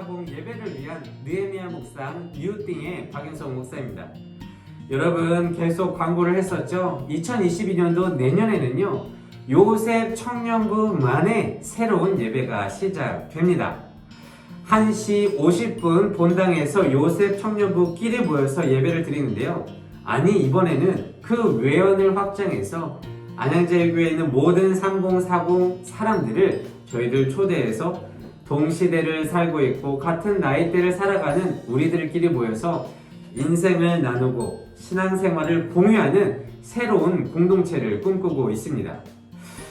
3040 예배를 위한 느헤미야 묵상 뉴띵의 박윤성 목사입니다. 여러분 계속 광고를 했었죠. 2022년도 내년에는요. 요셉 청년부만의 새로운 예배가 시작됩니다. 1시 50분 본당에서 요셉 청년부끼리 모여서 예배를 드리는데요. 아니 이번에는 그 외연을 확장해서 안양제일교회에 있는 모든 3040 사람들을 저희들 초대해서 동시대를 살고 있고 같은 나이대를 살아가는 우리들끼리 모여서 인생을 나누고 신앙생활을 공유하는 새로운 공동체를 꿈꾸고 있습니다.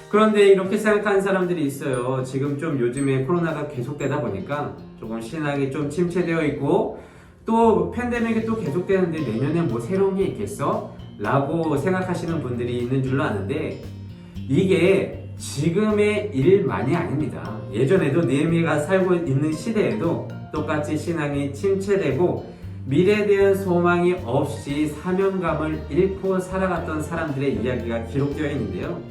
그런데 이렇게 생각하는 사람들이 있어요. 지금 좀 요즘에 코로나가 계속되다 보니까 조금 신앙이 좀 침체되어 있고 또 팬데믹이 또 계속되는데 내년에 뭐 새로운 게 있겠어? 라고 생각하시는 분들이 있는 줄로 아는데 이게 지금의 일만이 아닙니다. 예전에도 니에미가 살고 있는 시대에도 똑같이 신앙이 침체되고 미래에 대한 소망이 없이 사명감을 잃고 살아갔던 사람들의 이야기가 기록되어 있는데요.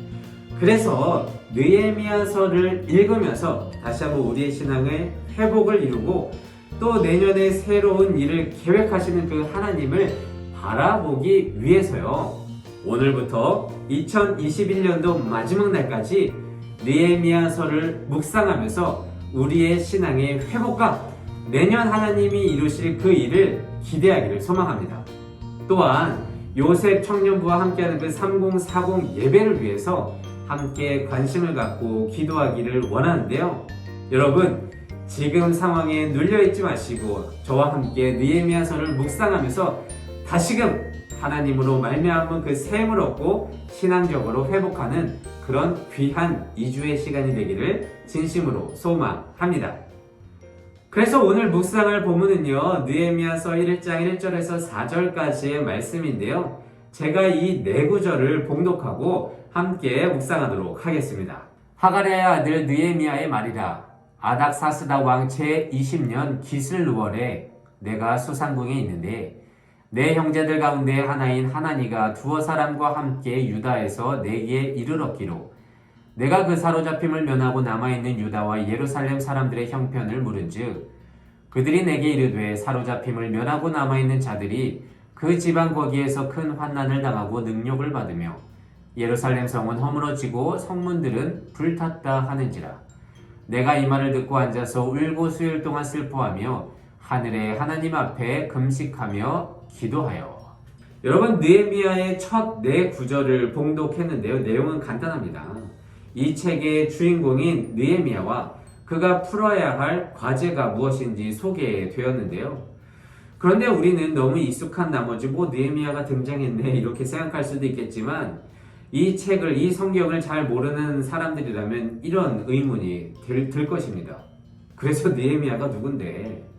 그래서 느헤미야서를 읽으면서 다시 한번 우리의 신앙의 회복을 이루고 또 내년에 새로운 일을 계획하시는 그 하나님을 바라보기 위해서요. 오늘부터 2021년도 마지막 날까지 느헤미야서를 묵상하면서 우리의 신앙의 회복과 내년 하나님이 이루실 그 일을 기대하기를 소망합니다. 또한 요셉 청년부와 함께하는 그 3040 예배를 위해서 함께 관심을 갖고 기도하기를 원하는데요. 여러분, 지금 상황에 눌려 있지 마시고 저와 함께 느헤미야서를 묵상하면서 다시금 하나님으로 말미암은 그 샘을 얻고 신앙적으로 회복하는 그런 귀한 2주의 시간이 되기를 진심으로 소망합니다. 그래서 오늘 묵상할 본문은요. 느헤미야서 1장 1절에서 4절까지의 말씀인데요. 제가 이 네 구절을 봉독하고 함께 묵상하도록 하겠습니다. 하가랴의 아들 느헤미야의 말이라 아닥사스다 왕 제20년 기슬루월에 내가 수상궁에 있는데 내 형제들 가운데 하나인 하나니가 두어 사람과 함께 유다에서 내게 이르렀기로. 내가 그 사로잡힘을 면하고 남아있는 유다와 예루살렘 사람들의 형편을 물은즉 그들이 내게 이르되 사로잡힘을 면하고 남아있는 자들이 그 지방 거기에서 큰 환난을 당하고 능력을 받으며 예루살렘 성은 허물어지고 성문들은 불탔다 하는지라. 내가 이 말을 듣고 앉아서 울고 수일 동안 슬퍼하며 하늘의 하나님 앞에 금식하며 기도하여 여러분 느헤미야의 첫 네 구절을 봉독했는데요. 내용은 간단합니다. 이 책의 주인공인 느헤미야와 그가 풀어야 할 과제가 무엇인지 소개되었는데요. 그런데 우리는 너무 익숙한 나머지 뭐 느헤미야가 등장했네 이렇게 생각할 수도 있겠지만 이 책을 이 성경을 잘 모르는 사람들이라면 이런 의문이 들, 들 것입니다. 그래서 느헤미야가 누군데?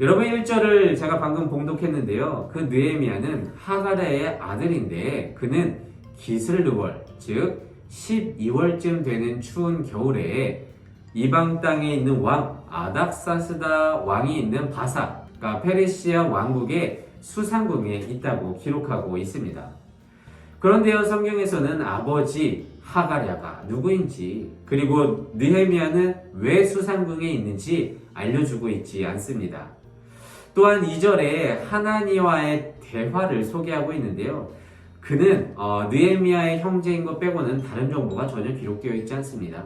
여러분 1절을 제가 방금 봉독했는데요. 그 느헤미야는 하가랴의 아들인데 그는 기슬르월 즉 12월쯤 되는 추운 겨울에 이방 땅에 있는 왕 아닥사스다 왕이 있는 바사 그러니까 페르시아 왕국의 수상궁에 있다고 기록하고 있습니다. 그런데요 성경에서는 아버지 하가랴가 누구인지 그리고 느헤미야는 왜 수상궁에 있는지 알려주고 있지 않습니다. 또한 2절에 하나니와의 대화를 소개하고 있는데요. 그는 어, 느헤미야의 형제인 것 빼고는 다른 정보가 전혀 기록되어 있지 않습니다.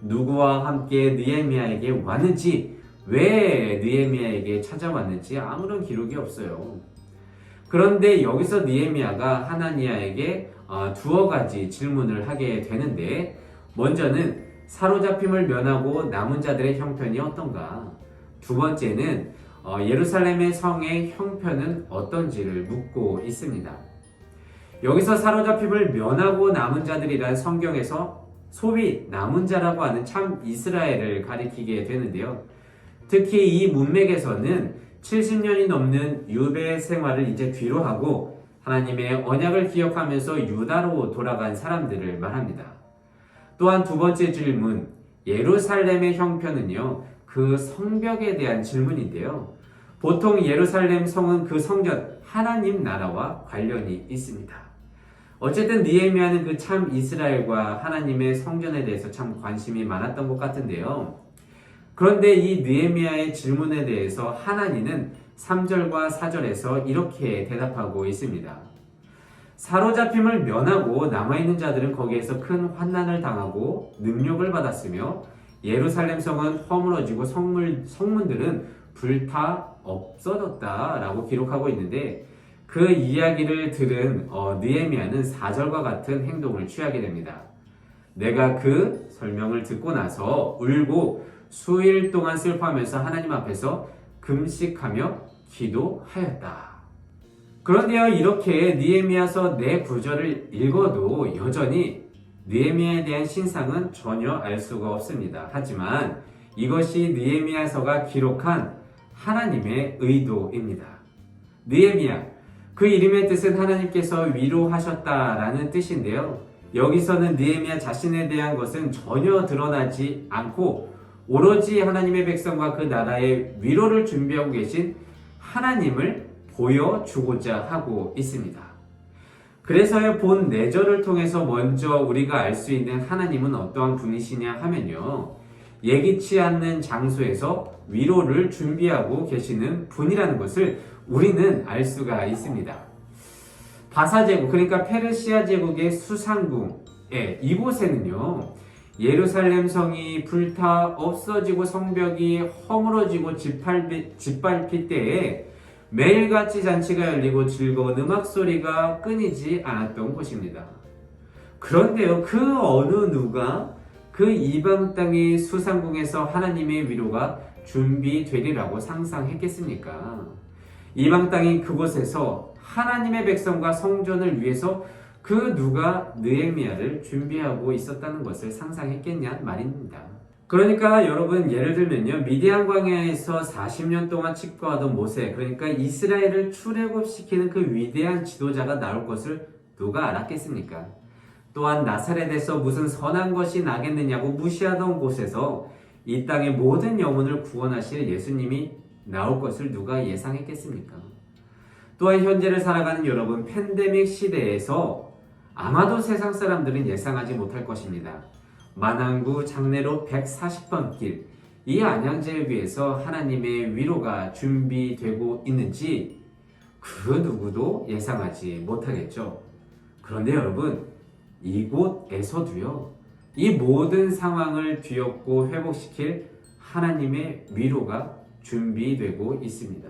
누구와 함께 느헤미야에게 왔는지 왜 느헤미야에게 찾아왔는지 아무런 기록이 없어요. 그런데 여기서 느헤미야가 하나니아에게 어, 두어 가지 질문을 하게 되는데 먼저는 사로잡힘을 면하고 남은 자들의 형편이 어떤가? 두 번째는 어, 예루살렘의 성의 형편은 어떤지를 묻고 있습니다. 여기서 사로잡힘을 면하고 남은 자들이란 성경에서 소위 남은 자라고 하는 참 이스라엘을 가리키게 되는데요. 특히 이 문맥에서는 70년이 넘는 유배 생활을 이제 뒤로 하고 하나님의 언약을 기억하면서 유다로 돌아간 사람들을 말합니다. 또한 두 번째 질문, 예루살렘의 형편은요, 그 성벽에 대한 질문인데요. 보통 예루살렘 성은 그 성전, 하나님 나라와 관련이 있습니다. 어쨌든 니에미아는 그 참 이스라엘과 하나님의 성전에 대해서 참 관심이 많았던 것 같은데요. 그런데 이 느헤미야의 질문에 대해서 하나님은 3절과 4절에서 이렇게 대답하고 있습니다. 사로잡힘을 면하고 남아있는 자들은 거기에서 큰 환난을 당하고 능력을 받았으며 예루살렘 성은 허물어지고 성물, 성문들은 불타 없어졌다라고 기록하고 있는데 그 이야기를 들은 어, 느헤미야는 4절과 같은 행동을 취하게 됩니다. 내가 그 설명을 듣고 나서 울고 수일 동안 슬퍼하면서 하나님 앞에서 금식하며 기도하였다. 그런데요 이렇게 니에미아서 네 구절을 읽어도 여전히 느헤미야에 대한 신상은 전혀 알 수가 없습니다. 하지만 이것이 느헤미야서가 기록한 하나님의 의도입니다. 느헤미야 그 이름의 뜻은 하나님께서 위로하셨다라는 뜻인데요. 여기서는 느헤미야 자신에 대한 것은 전혀 드러나지 않고 오로지 하나님의 백성과 그 나라의 위로를 준비하고 계신 하나님을 보여주고자 하고 있습니다. 그래서요, 본 내절을 통해서 먼저 우리가 알 수 있는 하나님은 어떠한 분이시냐 하면요, 예기치 않는 장소에서 위로를 준비하고 계시는 분이라는 것을 우리는 알 수가 있습니다. 바사 제국, 그러니까 페르시아 제국의 수상궁, 예, 이곳에는요, 예루살렘 성이 불타 없어지고 성벽이 허물어지고 짓밟힐 때에 매일같이 잔치가 열리고 즐거운 음악 소리가 끊이지 않았던 곳입니다. 그런데요, 그 어느 누가 그 이방 땅의 수상궁에서 하나님의 위로가 준비되리라고 상상했겠습니까? 이방 땅인 그곳에서 하나님의 백성과 성전을 위해서 그 누가 느헤미야를 준비하고 있었다는 것을 상상했겠냐 말입니다. 그러니까 여러분 예를 들면요 미디안 광야에서 40년 동안 칙거하던 모세 그러니까 이스라엘을 출애굽시키는 그 위대한 지도자가 나올 것을 누가 알았겠습니까? 또한 나사렛에서 무슨 선한 것이 나겠느냐고 무시하던 곳에서 이 땅의 모든 영혼을 구원하실 예수님이 나올 것을 누가 예상했겠습니까? 또한 현재를 살아가는 여러분 팬데믹 시대에서 아마도 세상 사람들은 예상하지 못할 것입니다. 만안구 장례로 140번 길, 이 안양제를 위해서 하나님의 위로가 준비되고 있는지 그 누구도 예상하지 못하겠죠. 그런데 여러분, 이곳에서도요, 이 모든 상황을 뒤엎고 회복시킬 하나님의 위로가 준비되고 있습니다.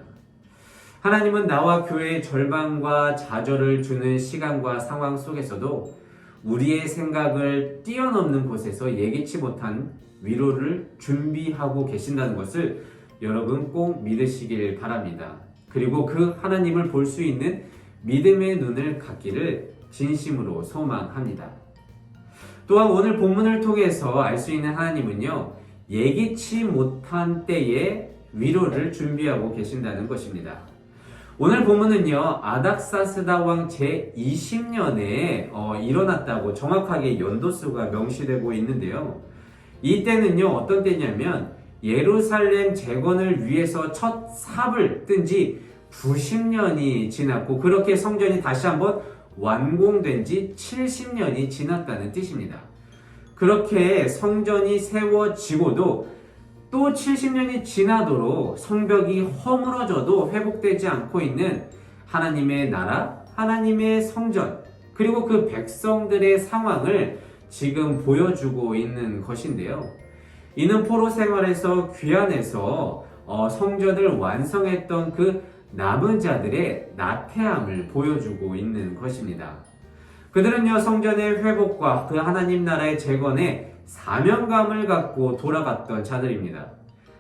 하나님은 나와 교회의 절망과 좌절을 주는 시간과 상황 속에서도 우리의 생각을 뛰어넘는 곳에서 예기치 못한 위로를 준비하고 계신다는 것을 여러분 꼭 믿으시길 바랍니다. 그리고 그 하나님을 볼 수 있는 믿음의 눈을 갖기를 진심으로 소망합니다. 또한 오늘 본문을 통해서 알 수 있는 하나님은요, 예기치 못한 때에 위로를 준비하고 계신다는 것입니다. 오늘 본문은요 아닥사스다 왕 제 20년에 어, 일어났다고 정확하게 연도수가 명시되고 있는데요. 이때는요 어떤 때냐면 예루살렘 재건을 위해서 첫 삽을 뜬지 90년이 지났고 그렇게 성전이 다시 한번 완공된 지 70년이 지났다는 뜻입니다. 그렇게 성전이 세워지고도 또 70년이 지나도록 성벽이 허물어져도 회복되지 않고 있는 하나님의 나라, 하나님의 성전, 그리고 그 백성들의 상황을 지금 보여주고 있는 것인데요. 이는 포로 생활에서 귀환해서 어, 성전을 완성했던 그 남은 자들의 나태함을 보여주고 있는 것입니다. 그들은요, 성전의 회복과 그 하나님 나라의 재건에 사명감을 갖고 돌아갔던 자들입니다.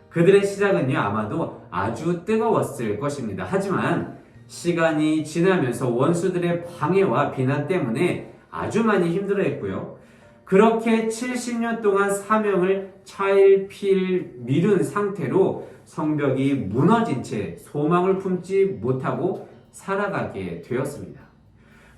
그들의 시작은요, 아마도 아주 뜨거웠을 것입니다. 하지만 시간이 지나면서 원수들의 방해와 비난 때문에 아주 많이 힘들어했고요. 그렇게 70년 동안 사명을 차일필 미룬 상태로 성벽이 무너진 채 소망을 품지 못하고 살아가게 되었습니다.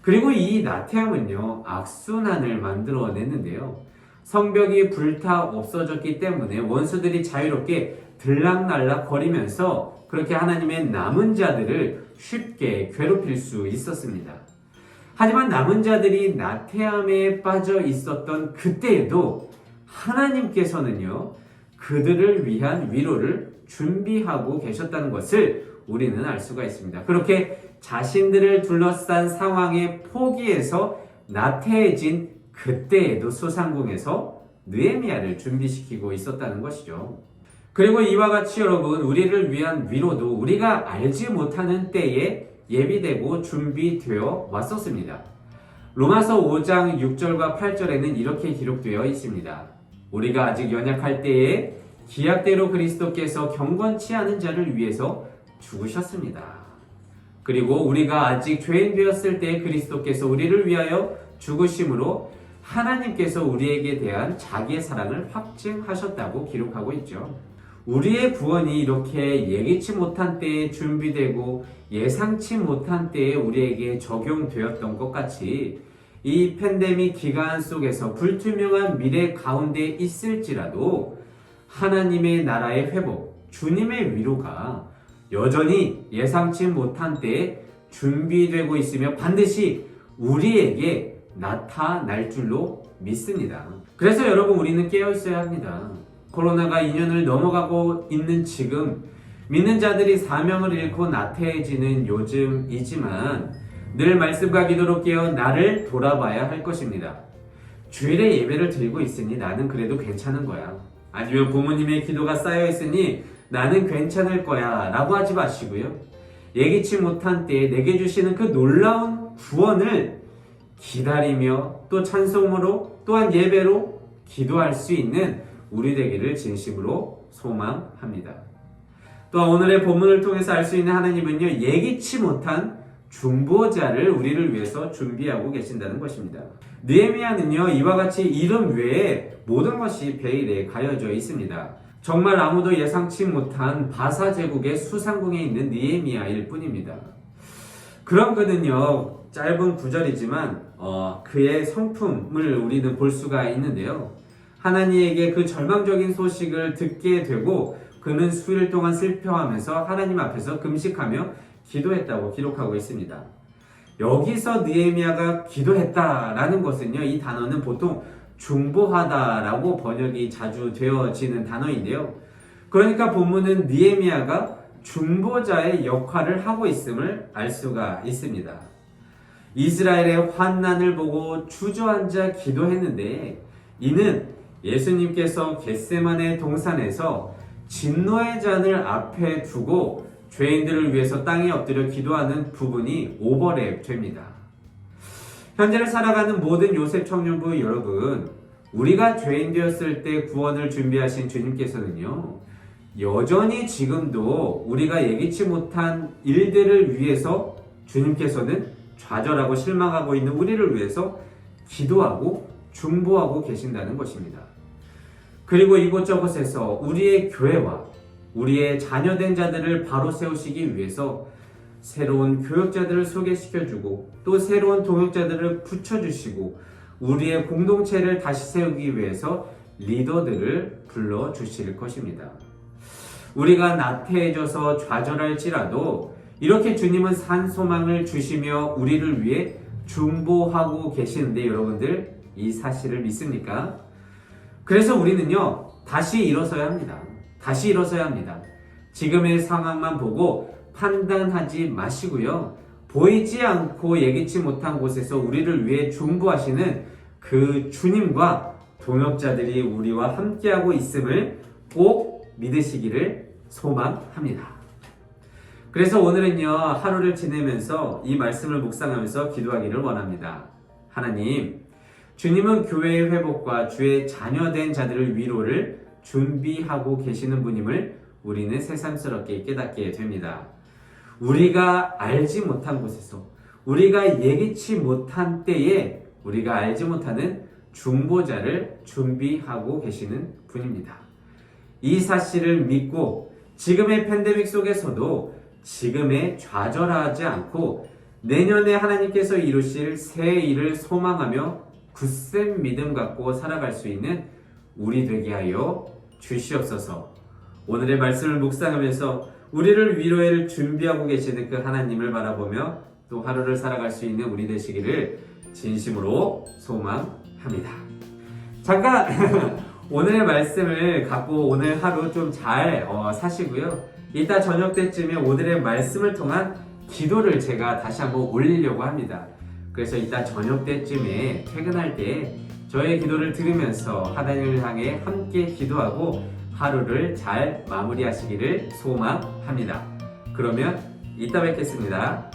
그리고 이 나태함은요, 악순환을 만들어냈는데요. 성벽이 불타 없어졌기 때문에 원수들이 자유롭게 들락날락 거리면서 그렇게 하나님의 남은 자들을 쉽게 괴롭힐 수 있었습니다. 하지만 남은 자들이 나태함에 빠져 있었던 그때에도 하나님께서는요, 그들을 위한 위로를 준비하고 계셨다는 것을 우리는 알 수가 있습니다. 그렇게 자신들을 둘러싼 상황에 포기해서 나태해진 그때에도 소상궁에서 느헤미야를 준비시키고 있었다는 것이죠. 그리고 이와 같이 여러분 우리를 위한 위로도 우리가 알지 못하는 때에 예비되고 준비되어 왔었습니다. 로마서 5장 6절과 8절에는 이렇게 기록되어 있습니다. 우리가 아직 연약할 때에 기약대로 그리스도께서 경건치 않은 자를 위해서 죽으셨습니다. 그리고 우리가 아직 죄인 되었을 때 그리스도께서 우리를 위하여 죽으심으로 하나님께서 우리에게 대한 자기의 사랑을 확증하셨다고 기록하고 있죠. 우리의 구원이 이렇게 예기치 못한 때에 준비되고 예상치 못한 때에 우리에게 적용되었던 것 같이 이 팬데믹 기간 속에서 불투명한 미래 가운데 있을지라도 하나님의 나라의 회복, 주님의 위로가 여전히 예상치 못한 때에 준비되고 있으며 반드시 우리에게 나타날 줄로 믿습니다. 그래서 여러분 우리는 깨어 있어야 합니다. 코로나가 2년을 넘어가고 있는 지금 믿는 자들이 사명을 잃고 나태해지는 요즘이지만 늘 말씀과 기도로 깨어 나를 돌아봐야 할 것입니다. 주일에 예배를 드리고 있으니 나는 그래도 괜찮은 거야. 아니면 부모님의 기도가 쌓여 있으니 나는 괜찮을 거야. 라고 하지 마시고요. 예기치 못한 때에 내게 주시는 그 놀라운 구원을 기다리며 또 찬송으로 또한 예배로 기도할 수 있는 우리 되기를 진심으로 소망합니다. 또 오늘의 본문을 통해서 알 수 있는 하나님은요, 예기치 못한 중보자를 우리를 위해서 준비하고 계신다는 것입니다. 느헤미야는요, 이와 같이 이름 외에 모든 것이 베일에 가려져 있습니다. 정말 아무도 예상치 못한 바사 제국의 수상궁에 있는 느헤미야일 뿐입니다. 그런 그는요, 짧은 구절이지만 어, 그의 성품을 우리는 볼 수가 있는데요. 하나님에게 그 절망적인 소식을 듣게 되고 그는 수일 동안 슬퍼하면서 하나님 앞에서 금식하며 기도했다고 기록하고 있습니다. 여기서 느헤미야가 기도했다라는 것은요, 이 단어는 보통 중보하다라고 번역이 자주 되어지는 단어인데요. 그러니까 본문은 느헤미야가 중보자의 역할을 하고 있음을 알 수가 있습니다. 이스라엘의 환난을 보고 주저앉아 기도했는데 이는 예수님께서 겟세만의 동산에서 진노의 잔을 앞에 두고 죄인들을 위해서 땅에 엎드려 기도하는 부분이 오버랩 됩니다. 현재를 살아가는 모든 요셉 청년부 여러분, 우리가 죄인 되었을 때 구원을 준비하신 주님께서는요, 여전히 지금도 우리가 예기치 못한 일들을 위해서 주님께서는 좌절하고 실망하고 있는 우리를 위해서 기도하고 중보하고 계신다는 것입니다. 그리고 이곳저곳에서 우리의 교회와 우리의 자녀된 자들을 바로 세우시기 위해서 새로운 교역자들을 소개시켜주고 또 새로운 동역자들을 붙여주시고 우리의 공동체를 다시 세우기 위해서 리더들을 불러주실 것입니다. 우리가 나태해져서 좌절할지라도 이렇게 주님은 산 소망을 주시며 우리를 위해 중보하고 계시는데 여러분들 이 사실을 믿습니까? 그래서 우리는요, 다시 일어서야 합니다. 다시 일어서야 합니다. 지금의 상황만 보고 판단하지 마시고요. 보이지 않고 예기치 못한 곳에서 우리를 위해 중보하시는 그 주님과 동역자들이 우리와 함께하고 있음을 꼭 믿으시기를 소망합니다. 그래서 오늘은요, 하루를 지내면서 이 말씀을 묵상하면서 기도하기를 원합니다. 하나님, 주님은 교회의 회복과 주의 자녀된 자들을 위로를 준비하고 계시는 분임을 우리는 새삼스럽게 깨닫게 됩니다. 우리가 알지 못한 곳에서 우리가 예기치 못한 때에 우리가 알지 못하는 중보자를 준비하고 계시는 분입니다. 이 사실을 믿고 지금의 팬데믹 속에서도 지금에 좌절하지 않고 내년에 하나님께서 이루실 새 일을 소망하며 굳센 믿음 갖고 살아갈 수 있는 우리 되게 하여 주시옵소서. 오늘의 말씀을 묵상하면서 우리를 위로를 준비하고 계시는 그 하나님을 바라보며 또 하루를 살아갈 수 있는 우리 되시기를 진심으로 소망합니다. 잠깐 오늘의 말씀을 갖고 오늘 하루 좀 잘 사시고요. 이따 저녁 때쯤에 오늘의 말씀을 통한 기도를 제가 다시 한번 올리려고 합니다. 그래서 이따 저녁 때쯤에 퇴근할 때 저의 기도를 들으면서 하나님을 향해 함께 기도하고 하루를 잘 마무리하시기를 소망합니다. 그러면 이따 뵙겠습니다.